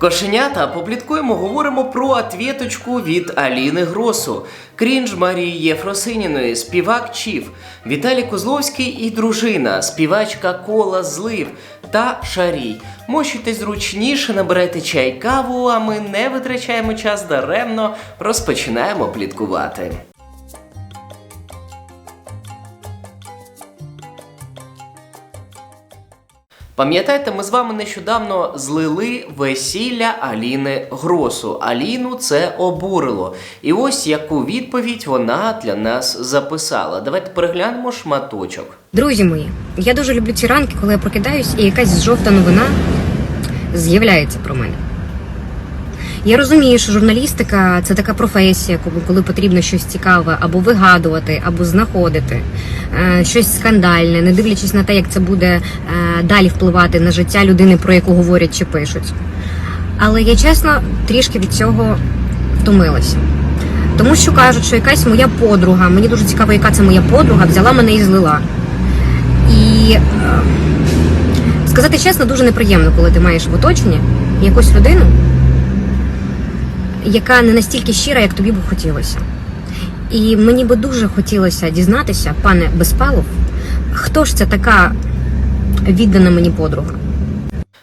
Кошенята, попліткуємо, говоримо про отвіточку від Аліни Гросу, крінж Марії Єфросиніної, співак Чіф, Віталій Козловський і дружина, співачка Кола Злив та Шарій. Мощуйтесь зручніше, набирайте чай каву, а ми не витрачаємо час даремно, розпочинаємо пліткувати. Пам'ятаєте, ми з вами нещодавно злили весілля Аліни Гросу. Аліну це обурило. І ось яку відповідь вона для нас записала. Давайте переглянемо шматочок. Друзі мої, я дуже люблю ці ранки, коли я прокидаюсь і якась жовта новина з'являється про мене. Я розумію, що журналістика це така професія, коли- потрібно щось цікаве або вигадувати, або знаходити е, щось скандальне, не дивлячись на те, як це буде е, далі впливати на життя людини, про яку говорять чи пишуть. Але я чесно трішки від цього втомилася. Тому що кажуть, що якась моя подруга, мені дуже цікаво, яка це моя подруга, взяла мене і злила. І е, сказати чесно, дуже неприємно, коли ти маєш в оточенні якусь людину, яка не настільки щира, як тобі б хотілося. І мені би дуже хотілося дізнатися, пане Безпалов, хто ж це така віддана мені подруга.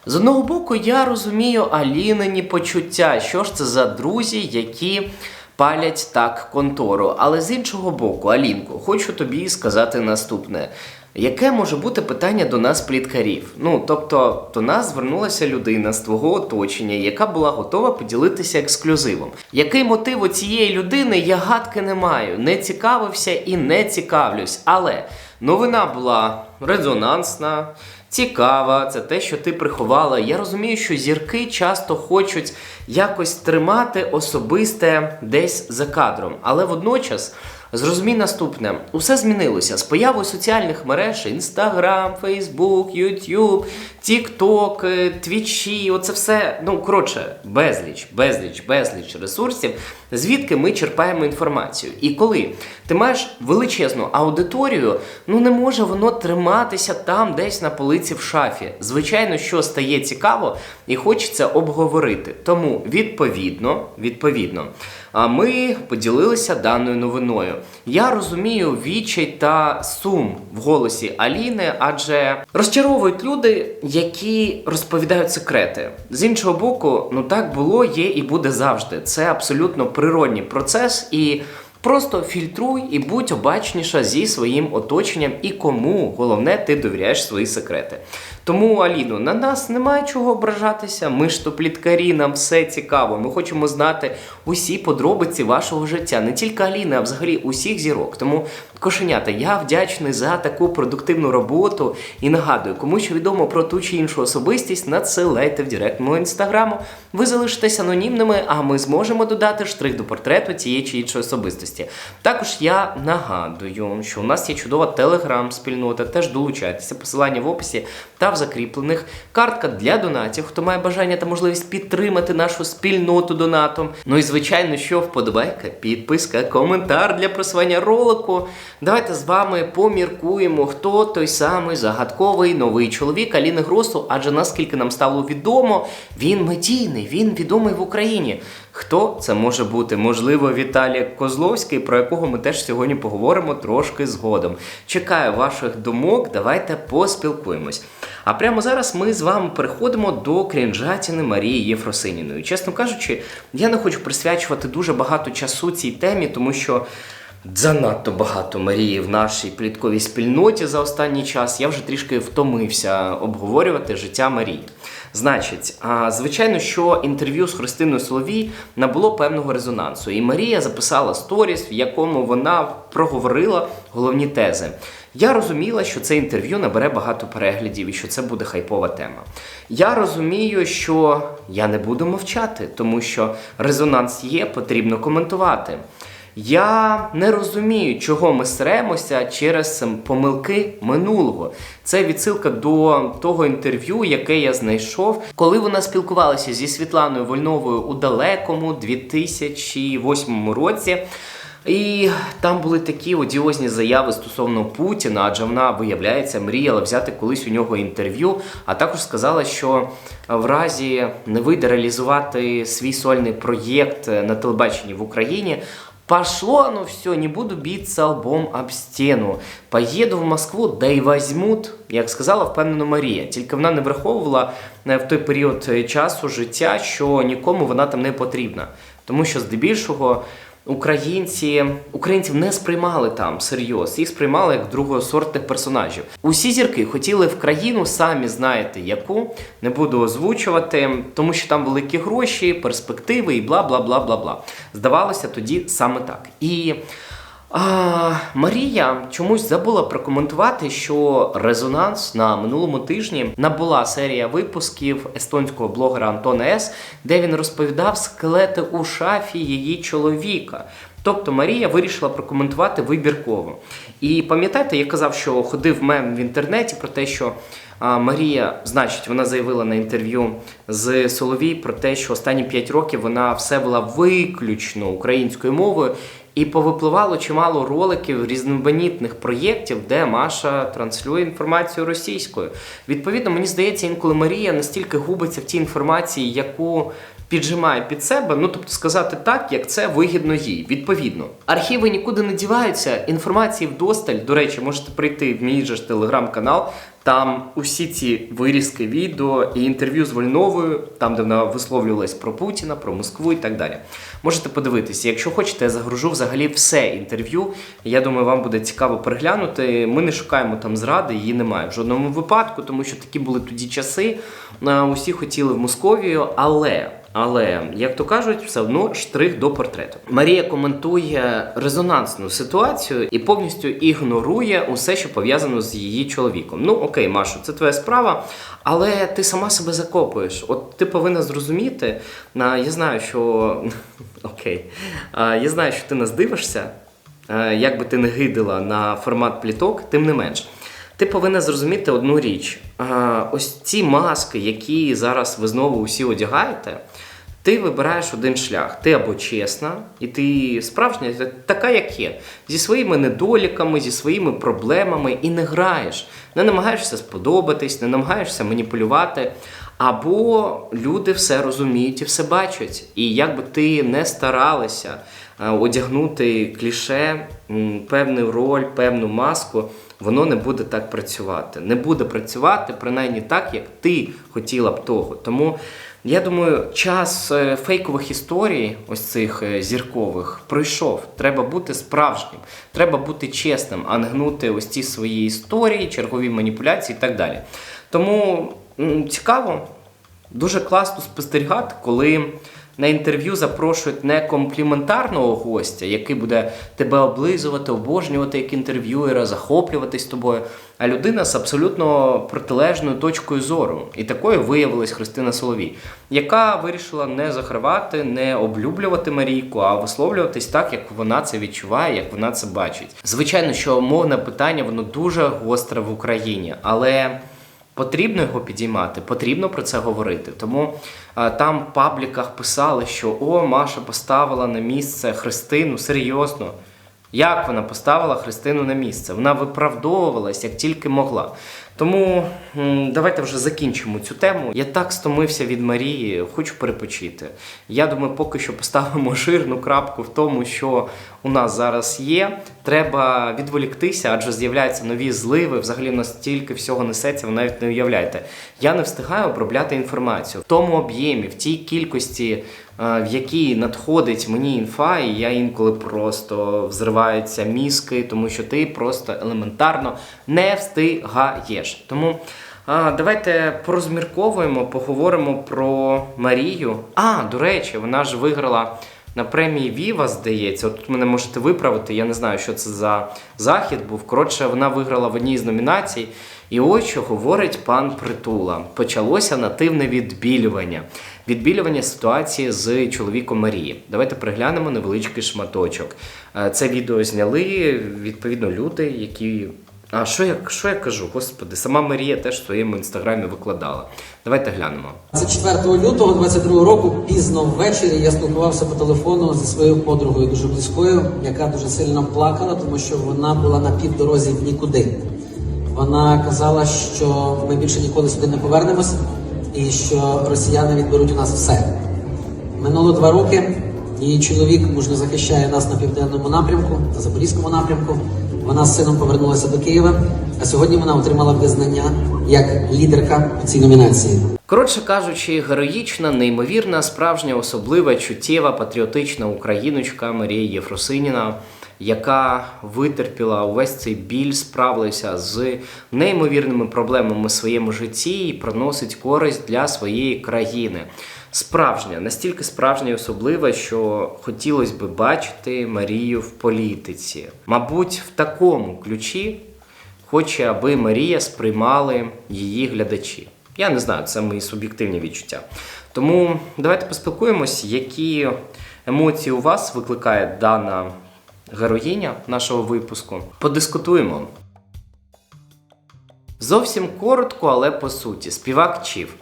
З одного боку, я розумію Алінині почуття, що ж це за друзі, які палять так контору. Але з іншого боку, Алінко, хочу тобі сказати наступне. Яке може бути питання до нас пліткарів? Ну тобто до нас звернулася людина з твого оточення, яка була готова поділитися ексклюзивом. Який мотив у цієї людини, я гадки не маю. Не цікавився і не цікавлюсь. Але новина була резонансна, цікава. Це те, що ти приховала. Я розумію, що зірки часто хочуть якось тримати особисте десь за кадром, але водночас. Зрозумій наступне, усе змінилося з появою соціальних мереж: Інстаграм, Фейсбук, Ютуб, Тікток, е, Твічі. Оце все, ну коротше, безліч, безліч, безліч ресурсів, звідки ми черпаємо інформацію. І коли ти маєш величезну аудиторію, ну не може воно триматися там, десь на полиці в шафі. Звичайно, що стає цікаво і хочеться обговорити. Тому відповідно, відповідно, а ми поділилися даною новиною. Я розумію відчай та сум в голосі Аліни, адже розчаровують люди, які розповідають секрети. З іншого боку, ну так було, є і буде завжди. Це абсолютно природній процес і. Просто фільтруй і будь обачніша зі своїм оточенням і кому головне ти довіряєш свої секрети. Тому, Аліно, на нас немає чого ображатися. Ми ж то пліткарі, нам все цікаво. Ми хочемо знати усі подробиці вашого життя, не тільки Аліни, а взагалі усіх зірок. Тому, кошенята, я вдячний за таку продуктивну роботу і нагадую, кому що відомо про ту чи іншу особистість, надсилайте в директ мого інстаграму. Ви залишитесь анонімними, а ми зможемо додати штрих до портрету тієї чи іншої особистості. Також я нагадую, що у нас є чудова телеграм-спільнота, теж долучайтеся. Посилання в описі та в закріплених. Картка для донатів, хто має бажання та можливість підтримати нашу спільноту донатом. Ну і звичайно, що вподобайка, підписка, коментар для просування ролику. Давайте з вами поміркуємо, хто той самий загадковий новий чоловік Аліни Гросу, адже наскільки нам стало відомо, він медійний, він відомий в Україні. Хто це може бути? Можливо, Віталій Козловський, про якого ми теж сьогодні поговоримо трошки згодом. Чекаю ваших думок, давайте поспілкуємось. А прямо зараз ми з вами переходимо до крінжатіни Марії Єфросиніної. Чесно кажучи, я не хочу присвячувати дуже багато часу цій темі, тому що. Занадто багато Марії в нашій плітковій спільноті за останній час. Я вже трішки втомився обговорювати життя Марії. Значить, звичайно, що інтерв'ю з Христиною Соловій набуло певного резонансу, і Марія записала сторіс, в якому вона проговорила головні тези. Я розуміла, що це інтерв'ю набере багато переглядів і що це буде хайпова тема. Я розумію, що я не буду мовчати, тому що резонанс є, потрібно коментувати. Я не розумію, чого ми сремося через ем, помилки минулого. Це відсилка до того інтерв'ю, яке я знайшов, коли вона спілкувалася зі Світланою Вольновою у далекому 2008 році. І там були такі одіозні заяви стосовно Путіна, адже вона, виявляється, мріяла взяти колись у нього інтерв'ю, а також сказала, що в разі не вийде реалізувати свій сольний проєкт на телебаченні в Україні. Пошло, ну все, не буду биться лбом об стіну. Поїду в Москву, да й возьмут, як сказала впевнено Марія. Тільки вона не враховувала е, в той період е, часу життя, що нікому вона там не потрібна. Тому що здебільшого українці українців не сприймали там серйоз, їх сприймали як другосортних персонажів. Усі зірки хотіли в країну, самі знаєте яку, не буду озвучувати, тому що там великі гроші, перспективи і бла бла бла бла бла. Здавалося тоді саме так. І а, Марія чомусь забула прокоментувати, що резонанс на минулому тижні набула серія випусків естонського блогера Антона С, де він розповідав скелети у шафі її чоловіка. Тобто Марія вирішила прокоментувати вибірково. І пам'ятаєте, я казав, що ходив мем в інтернеті про те, що а, Марія, значить, вона заявила на інтерв'ю з Соловій про те, що останні 5 років вона все вела виключно українською мовою. І повипливало чимало роликів різноманітних проєктів, де Маша транслює інформацію російською. Відповідно, мені здається, інколи Марія настільки губиться в тій інформації, яку піджимає під себе, ну тобто сказати так, як це вигідно їй. Відповідно, архіви нікуди не діваються. Інформації вдосталь. До речі, можете прийти в мій же телеграм-канал. Там усі ці вирізки відео і інтерв'ю з Вольновою, там де вона висловлювалась про Путіна, про Москву і так далі. Можете подивитися. Якщо хочете, я загружу взагалі все інтерв'ю. Я думаю, вам буде цікаво переглянути. Ми не шукаємо там зради, її немає в жодному випадку, тому що такі були тоді часи. Е, Усі хотіли в Московію, але. Але, як то кажуть, все одно штрих до портрету. Марія коментує резонансну ситуацію і повністю ігнорує усе, що пов'язано з її чоловіком. Ну окей, Машу, це твоя справа, але ти сама себе закопуєш. От ти повинна зрозуміти. а, Я знаю, що окей, я знаю, що ти нас дивишся. Як би ти не гидила на формат пліток, тим не менш. Ти повинна зрозуміти одну річ. Ось ці маски, які зараз ви знову усі одягаєте, ти вибираєш один шлях. Ти або чесна, і ти справжня, така, як є, зі своїми недоліками, зі своїми проблемами, і не граєш, не намагаєшся сподобатись, не намагаєшся маніпулювати. Або люди все розуміють і все бачать. І як би ти не старалася е, одягнути кліше, певну роль, певну маску, воно не буде так працювати. Не буде працювати принаймні так, як ти хотіла б того. Тому я думаю, час е, фейкових історій, ось цих е, зіркових, пройшов. Треба бути справжнім, треба бути чесним, а не гнути ось ці свої історії, чергові маніпуляції і так далі. Тому цікаво, дуже класно спостерігати, коли на інтерв'ю запрошують не компліментарного гостя, який буде тебе облизувати, обожнювати як інтерв'юера, захоплюватись тобою, а людина з абсолютно протилежною точкою зору. І такою виявилась Христина Соловій, яка вирішила не захривати, не облюблювати Марійку, а висловлюватись так, як вона це відчуває, як вона це бачить. Звичайно, що мовне питання воно дуже гостре в Україні, але. Потрібно його підіймати, потрібно про це говорити. Тому а, там в пабліках писали, що о, Маша поставила на місце Христину серйозно. Як вона поставила Христину на місце? Вона виправдовувалась як тільки могла. Тому давайте вже закінчимо цю тему. Я так стомився від Марії, хочу перепочити. Я думаю, поки що поставимо жирну крапку в тому, що у нас зараз є. Треба відволіктися, адже з'являються нові зливи. Взагалі в нас стільки всього несеться, ви навіть не уявляєте. Я не встигаю обробляти інформацію в тому об'ємі, в тій кількості, в якій надходить мені інфа, і я інколи просто взриваються мізки, тому що ти просто елементарно не встигаєш. Тому давайте порозмірковуємо, поговоримо про Марію. А, до речі, вона ж виграла на премії Віва, здається. От тут мене можете виправити. Я не знаю, що це за захід був. Коротше, вона виграла в одній з номінацій. І ось що говорить пан Притула. Почалося нативне відбілювання. Відбілювання ситуації з чоловіком Марії. Давайте приглянемо невеличкий шматочок. Е, Це відео зняли відповідно люди, які А що я, що я кажу? Господи, сама Марія теж в своєму інстаграмі викладала. Давайте глянемо. 24 лютого 22 року, пізно ввечері, я спілкувався по телефону зі своєю подругою дуже близькою, яка дуже сильно плакала, тому що вона була на півдорозі в нікуди. Вона казала, що ми більше ніколи сюди не повернемось, і що росіяни відберуть у нас все. Минуло два роки. Її чоловік мужньо захищає нас на південному напрямку, на запорізькому напрямку. Вона з сином повернулася до Києва, а сьогодні вона отримала визнання як лідерка у цій номінації. Коротше кажучи, героїчна, неймовірна, справжня, особлива, чуттєва, патріотична україночка Марія Єфросиніна, яка витерпіла увесь цей біль, справилася з неймовірними проблемами в своєму житті і приносить користь для своєї країни. Справжня, настільки справжня і особлива, що хотілося би бачити Марію в політиці. Мабуть, в такому ключі хоче, аби Марія сприймали її глядачі. Я не знаю, це мої суб'єктивні відчуття. Тому давайте поспілкуємось, які емоції у вас викликає дана героїня нашого випуску. Подискутуємо. Зовсім коротко, але по суті, співак Чів.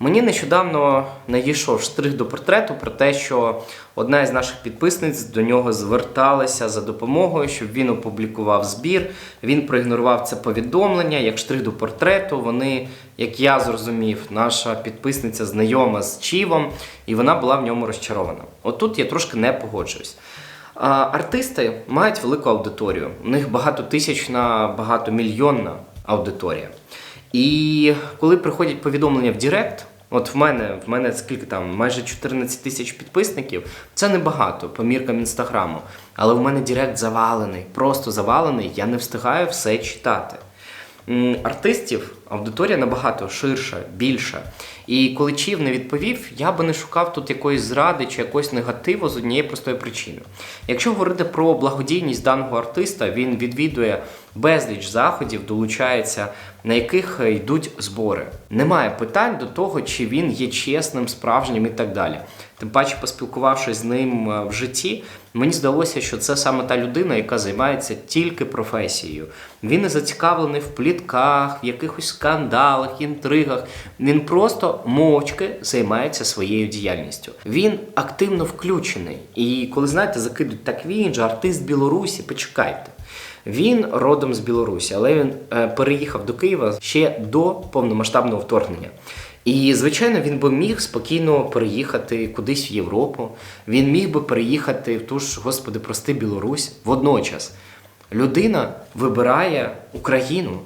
Мені нещодавно надійшов штрих до портрету про те, що одна із наших підписниць до нього зверталася за допомогою, щоб він опублікував збір. Він проігнорував це повідомлення. Як штрих до портрету, вони, як я зрозумів, наша підписниця знайома з Чівом, і вона була в ньому розчарована. Отут я трошки не погоджуюсь. Артисти мають велику аудиторію. У них багатотисячна, багатомільйонна аудиторія. І коли приходять повідомлення в Директ, от в мене, в мене скільки там, майже 14 тисяч підписників, це небагато по міркам інстаграму. Але в мене Директ завалений, просто завалений, я не встигаю все читати. Артистів аудиторія набагато ширша, більша. І коли Чів не відповів, я би не шукав тут якоїсь зради чи якогось негативу з однієї простої причини. Якщо говорити про благодійність даного артиста, він відвідує безліч заходів, долучається, на яких йдуть збори. Немає питань до того, чи він є чесним, справжнім і так далі. Тим паче, поспілкувавшись з ним е, в житті, мені здалося, що це саме та людина, яка займається тільки професією. Він не зацікавлений в плітках, в якихось скандалах, інтригах. Він просто мовчки займається своєю діяльністю. Він активно включений. І коли знаєте, закидуть так він же артист Білорусі, почекайте. Він родом з Білорусі, але він е, переїхав до Києва ще до повномасштабного вторгнення. І, звичайно, він би міг спокійно переїхати кудись в Європу. Він міг би переїхати в ту ж, господи, прости, Білорусь водночас. Людина вибирає Україну.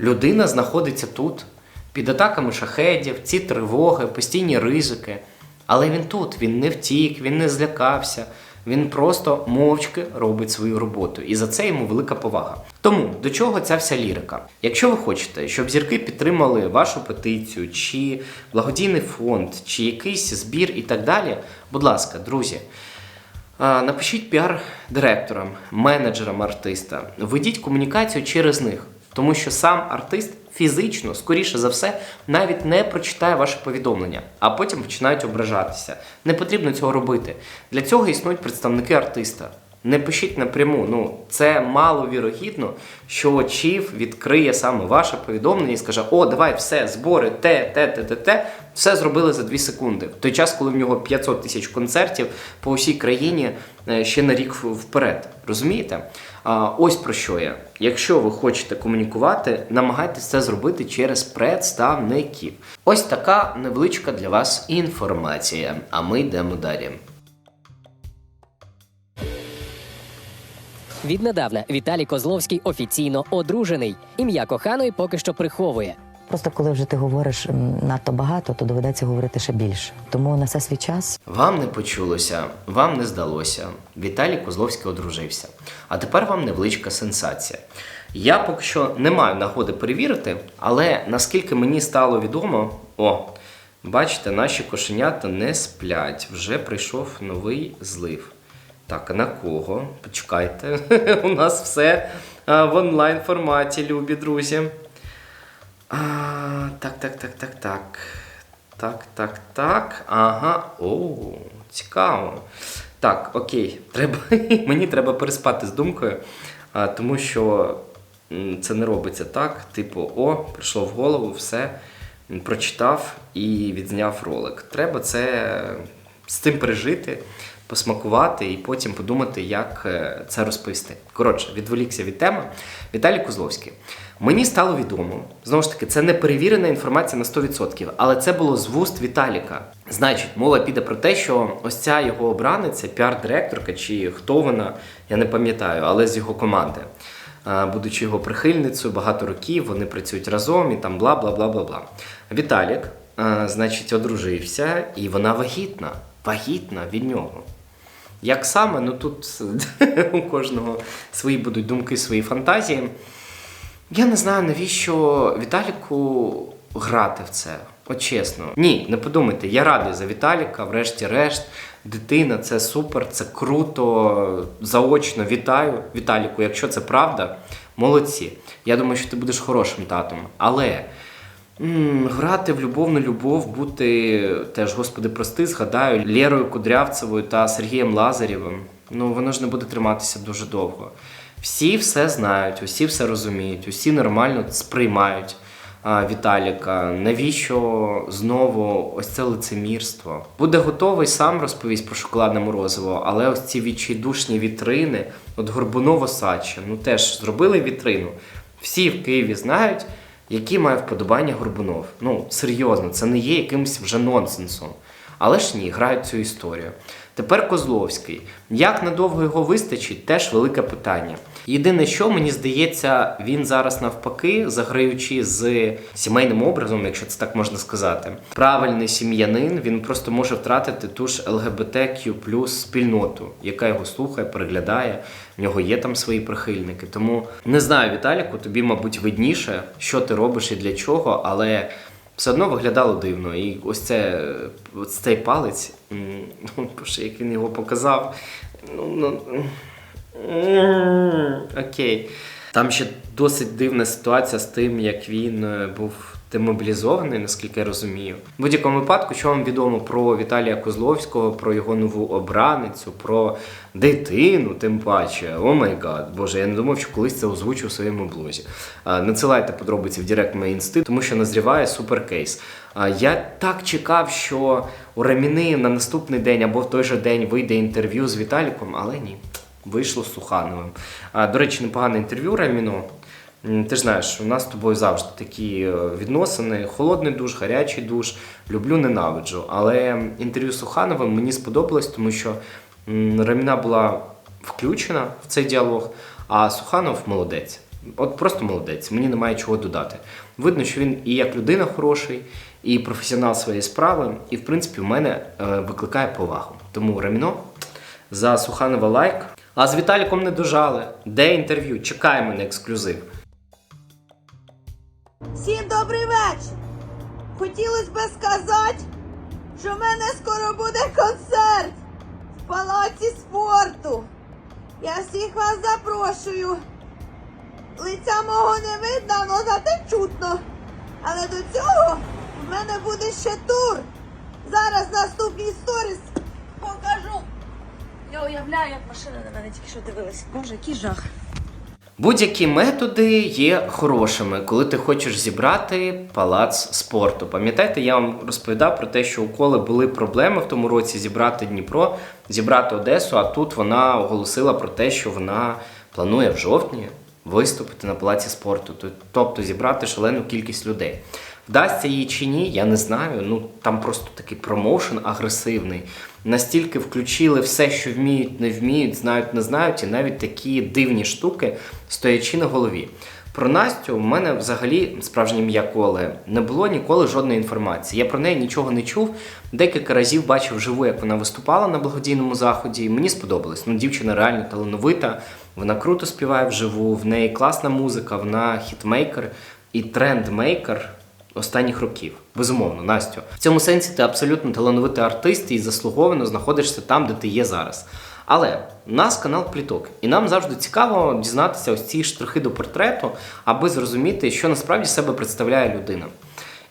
Людина знаходиться тут, під атаками шахедів, ці тривоги, постійні ризики. Але він тут, він не втік, він не злякався. Він просто мовчки робить свою роботу, і за це йому велика повага. Тому до чого ця вся лірика? Якщо ви хочете, щоб зірки підтримали вашу петицію, чи благодійний фонд, чи якийсь збір і так далі, будь ласка, друзі, Напишіть піар-директорам, менеджерам артиста, ведіть комунікацію через них, тому що сам артист фізично, скоріше за все, навіть не прочитає ваше повідомлення, а потім починають ображатися. Не потрібно цього робити. Для цього існують представники артиста. Не пишіть напряму. Ну це маловірогідно, що Чіф відкриє саме ваше повідомлення і скаже: О, давай, все, збори, те, те, те, те, те. Все зробили за 2 секунди. В той час, коли в нього 500 тисяч концертів по усій країні е, ще на рік вперед. Розумієте? Ось про що я. Якщо ви хочете комунікувати, намагайтеся це зробити через представників. Ось така невеличка для вас інформація. А ми йдемо далі. Віднедавна Віталій Козловський офіційно одружений. Ім'я коханої поки що приховує. Просто коли вже ти говориш надто багато, то доведеться говорити ще більше. Тому на все свій час. Вам не почулося, вам не здалося. Віталій Козловський одружився. А тепер вам невеличка сенсація. Я поки що не маю нагоди перевірити, але наскільки мені стало відомо, о, бачите, наші кошенята не сплять. Вже прийшов новий злив. Так, на кого? Почекайте, у нас все в онлайн форматі, любі друзі. А, так, так, так, так, так. Так, так, так. Ага. О, цікаво. Так, окей. Треба, мені треба переспати з думкою, а, тому що це не робиться так. Типу, о, прийшло в голову, все, прочитав і відзняв ролик. Треба це з цим пережити, посмакувати і потім подумати, як е, це розповісти. Коротше, відволікся від теми. Віталій Козловський. Мені стало відомо, знову ж таки, це не перевірена інформація на 100%, але це було з вуст Віталіка. Значить, мова піде про те, що ось ця його обраниця, піар-директорка, чи хто вона, я не пам'ятаю, але з його команди. Будучи його прихильницею багато років, вони працюють разом і там бла бла бла бла бла. Віталік, значить, одружився, і вона вагітна. Вагітна від нього. Як саме, ну тут у кожного свої будуть думки, свої фантазії. Я не знаю, навіщо Віталіку грати в це. От чесно. Ні, не подумайте, я радий за Віталіка, врешті-решт. Дитина, це супер, це круто. Заочно вітаю Віталіку. Якщо це правда, молодці. Я думаю, що ти будеш хорошим татом. Але м, грати в любовну любов, бути теж, господи, прости, згадаю, Лєрою Кудрявцевою та Сергієм Лазарєвим. Ну, воно ж не буде триматися дуже довго. Всі все знають, усі все розуміють, усі нормально сприймають Віталіка. Навіщо знову ось це лицемірство? Буде готовий сам розповість про шоколадне морозиво, але ось ці відчайдушні вітрини, от Горбунова Сача, ну теж зробили вітрину. Всі в Києві знають, які має вподобання Горбунов. Ну, серйозно, це не є якимось вже нонсенсом. Але ж ні, грають цю історію. Тепер Козловський. Як надовго його вистачить, теж велике питання. Єдине, що мені здається, він зараз навпаки, заграючи з сімейним образом, якщо це так можна сказати, правильний сім'янин, він просто може втратити ту ж ЛГБТQ спільноту, яка його слухає, переглядає. В нього є там свої прихильники. Тому не знаю, Віталіку, тобі, мабуть, видніше, що ти робиш і для чого, але все одно виглядало дивно. І ось це ось цей палець, боже, як він його показав. Ну, ну, окей. Там ще досить дивна ситуація з тим, як він е, був демобілізований, наскільки я розумію. В будь-якому випадку, що вам відомо про Віталія Козловського, про його нову обраницю, про дитину, тим паче. О май гад, боже, я не думав, що колись це озвучу в своєму блозі. Надсилайте подробиці в Директ моєї інсти, тому що назріває суперкейс. Я так чекав, що у Раміни на наступний день або в той же день вийде інтерв'ю з Віталіком, але ні. Вийшло з Сухановим. До речі, непогане інтерв'ю Раміно. Ти ж знаєш, у нас з тобою завжди такі е, відносини: холодний душ, гарячий душ, люблю, ненавиджу. Але інтерв'ю з Сухановим мені сподобалось, тому що Раміна була включена в цей діалог, а Суханов молодець. От просто молодець, мені немає чого додати. Видно, що він і як людина хороший, і професіонал своєї справи, і в принципі в мене е, викликає повагу. Тому Раміно за Суханова лайк. А з Віталіком не дожали. Де інтерв'ю? Чекаємо на ексклюзив. Всім добрий вечір! Хотілося б сказати, що в мене скоро буде концерт в палаці спорту. Я всіх вас запрошую. Лиця мого не видно, але зате чутно. Але до цього в мене буде ще тур. Зараз наступні сторіс покажу. Я уявляю, як машина на мене тільки що дивилась. Боже, який жах. Будь-які методи є хорошими, коли ти хочеш зібрати палац спорту. Пам'ятаєте, я вам розповідав про те, що у коли були проблеми в тому році зібрати Дніпро, зібрати Одесу, а тут вона оголосила про те, що вона планує в жовтні виступити на палаці спорту, тобто зібрати шалену кількість людей. Вдасться їй чи ні, я не знаю. Ну там просто такий промоушен агресивний. Настільки включили все, що вміють, не вміють, знають, не знають, і навіть такі дивні штуки, стоячи на голові. Про Настю в мене взагалі справжнє м'яколе не було ніколи жодної інформації. Я про неї нічого не чув. Декілька разів бачив живу, як вона виступала на благодійному заході. і Мені сподобалось. Ну, дівчина реально талановита. Вона круто співає вживу, в неї класна музика, вона хітмейкер і трендмейкер останніх років. Безумовно, Настю. В цьому сенсі ти абсолютно талановитий артист і заслуговано знаходишся там, де ти є зараз. Але у нас канал Пліток, і нам завжди цікаво дізнатися ось ці штрихи до портрету, аби зрозуміти, що насправді себе представляє людина.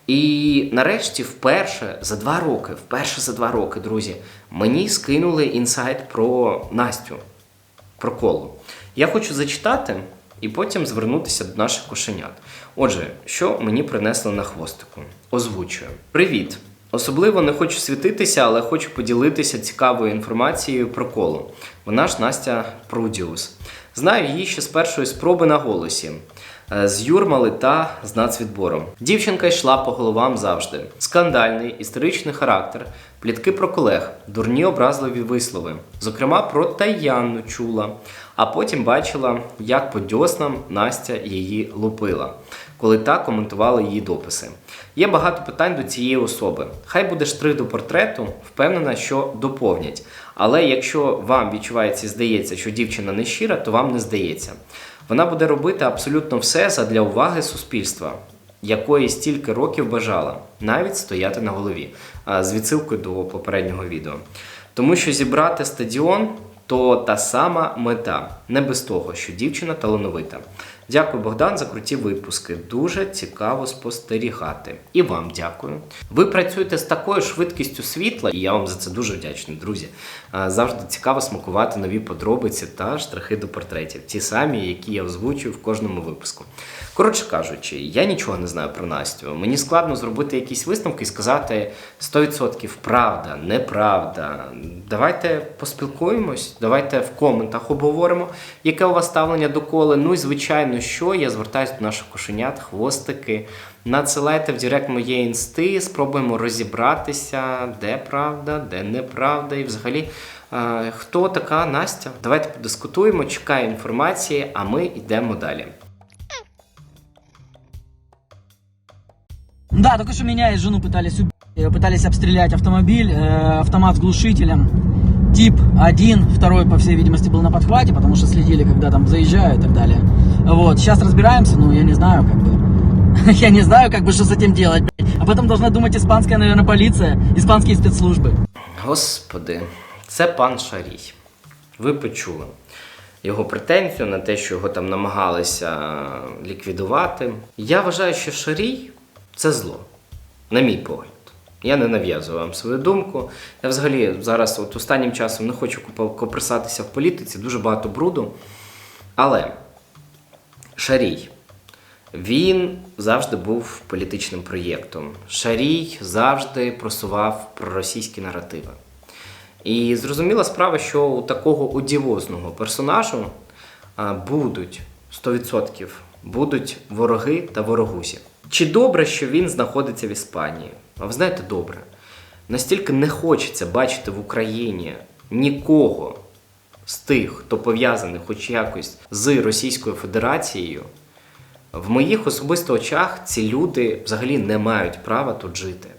І нарешті, вперше за два роки, вперше за два роки, друзі, мені скинули інсайт про Настю, про колу. Я хочу зачитати і потім звернутися до наших кошенят. Отже, що мені принесли на хвостику? Озвучую. Привіт! Особливо не хочу світитися, але хочу поділитися цікавою інформацією про коло. Вона ж Настя Прудіус. Знаю її ще з першої спроби на голосі. Е, З Юрмали та з нацвідбором. Дівчинка йшла по головам завжди. Скандальний, історичний характер, плітки про колег, дурні образливі вислови. Зокрема, про Таянну чула, а потім бачила, як по дьоснам Настя її лупила, коли та коментувала її дописи. Є багато питань до цієї особи. Хай буде штрих до портрету, впевнена, що доповнять. Але якщо вам відчувається здається, що дівчина не щира, то вам не здається. Вона буде робити абсолютно все задля уваги суспільства, якої стільки років бажала, навіть стояти на голові. З відсилкою до попереднього відео. Тому що зібрати стадіон то та сама мета, не без того, що дівчина талановита. Дякую, Богдан, за круті випуски. Дуже цікаво спостерігати. І вам дякую. Ви працюєте з такою швидкістю світла, і я вам за це дуже вдячний, друзі. Завжди цікаво смакувати нові подробиці та штрихи до портретів, ті самі, які я озвучую в кожному випуску. Коротше кажучи, я нічого не знаю про Настю. Мені складно зробити якісь висновки і сказати 100% правда, неправда. Давайте поспілкуємось, давайте в коментах обговоримо, яке у вас ставлення до коли. Ну і звичайно, що я звертаюся до наших кошенят, хвостики. Надсилайте в директ моєї інсти, спробуємо розібратися, де правда, де неправда, і взагалі. е, Хто така Настя? Давайте подискутуємо, чекаю інформації, а ми йдемо далі. Да, только что меня и жену пытались убить. Э, Пытались обстрелять автомобиль, э, автомат с глушителем. Тип 1, второй, по всей видимости, был на подхвате, потому что следили, когда там заезжаю и так далее. Вот, сейчас разбираемся, ну, я не знаю, как бы. Я не знаю, как бы, что с этим делать, блядь. Об этом должна думать испанская, наверное, полиция, испанские спецслужбы. Господи, це пан Шарій. Ви почули його претензію на те, що його там намагалися ліквідувати. Я вважаю, що Шарій це зло, на мій погляд. Я не нав'язую вам свою думку. Я взагалі зараз, от останнім часом, не хочу копа- копирсатися в політиці, дуже багато бруду. Але Шарій. Він завжди був політичним проєктом. Шарій завжди просував проросійські наративи. І зрозуміла справа, що у такого одіозного персонажу будуть 100% будуть вороги та ворогусі. Чи добре, що він знаходиться в Іспанії? А ви знаєте, добре. Настільки не хочеться бачити в Україні нікого з тих, хто пов'язаний хоч якось з Російською Федерацією. В моїх особисто очах ці люди взагалі не мають права тут жити.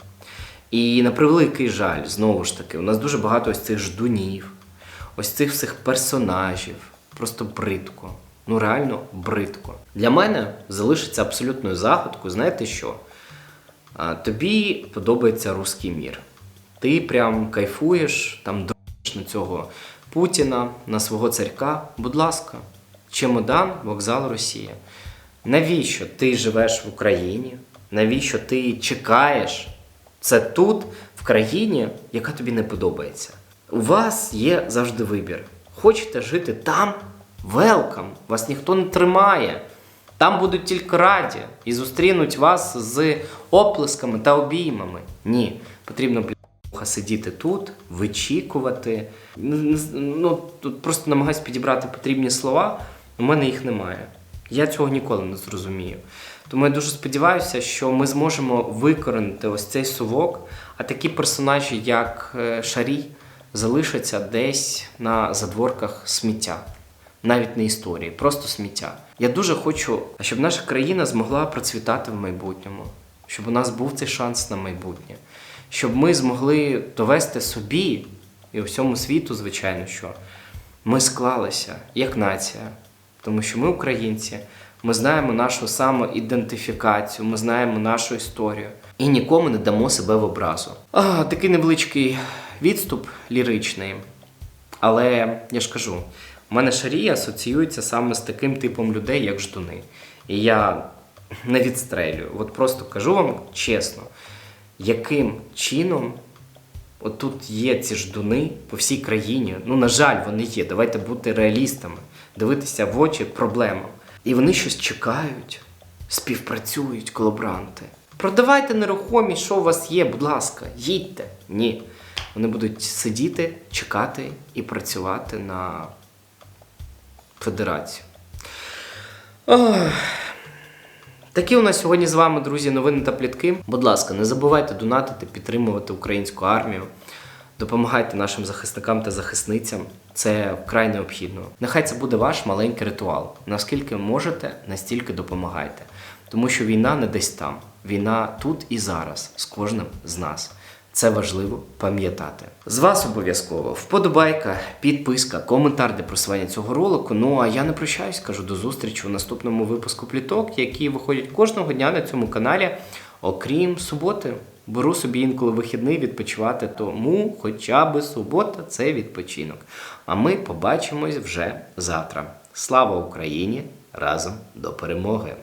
І на превеликий жаль, знову ж таки, у нас дуже багато ось цих ждунів, ось цих всіх персонажів. Просто бридко. Ну реально бридко. Для мене залишиться абсолютною загадкою, знаєте що? Тобі подобається руський мір. Ти прям кайфуєш, там дрочиш на цього Путіна, на свого царька. Будь ласка, чемодан, вокзал Росія. Навіщо ти живеш в Україні? Навіщо ти чекаєш це тут, в країні, яка тобі не подобається? У вас є завжди вибір. Хочете жити там? Велкам, вас ніхто не тримає. Там будуть тільки раді і зустрінуть вас з оплесками та обіймами. Ні, потрібно сидіти тут, вичікувати. Ну, тут просто намагаюсь підібрати потрібні слова, у мене їх немає. Я цього ніколи не зрозумію. Тому я дуже сподіваюся, що ми зможемо викоренити ось цей совок, а такі персонажі, як е, Шарій, залишаться десь на задворках сміття. Навіть не історії, просто сміття. Я дуже хочу, щоб наша країна змогла процвітати в майбутньому, щоб у нас був цей шанс на майбутнє, щоб ми змогли довести собі і всьому світу, звичайно, що ми склалися як нація, тому що ми українці, ми знаємо нашу самоідентифікацію, ми знаємо нашу історію і нікому не дамо себе в образу. А, такий невеличкий відступ ліричний. Але я ж кажу, у мене шарія асоціюється саме з таким типом людей, як ждуни. І я не відстрелюю. От просто кажу вам чесно, яким чином от тут є ці ждуни по всій країні. Ну, на жаль, вони є. Давайте бути реалістами, дивитися в очі проблемам. І вони щось чекають, співпрацюють, колаборанти. Продавайте нерухомість, що у вас є, будь ласка, їдьте. Ні. Вони будуть сидіти, чекати і працювати на федерацію. Ох. Такі у нас сьогодні з вами, друзі, новини та плітки. Будь ласка, не забувайте донатити, підтримувати українську армію. Допомагайте нашим захисникам та захисницям. Це вкрай необхідно. Нехай це буде ваш маленький ритуал. Наскільки можете, настільки допомагайте. Тому що війна не десь там. Війна тут і зараз з кожним з нас. Це важливо пам'ятати. З вас обов'язково вподобайка, підписка, коментар для просування цього ролику. Ну а я не прощаюсь, кажу до зустрічі у наступному випуску пліток, які виходять кожного дня на цьому каналі, окрім суботи. Беру собі інколи вихідний відпочивати, тому хоча б субота це відпочинок. А ми побачимось вже завтра. Слава Україні! Разом до перемоги!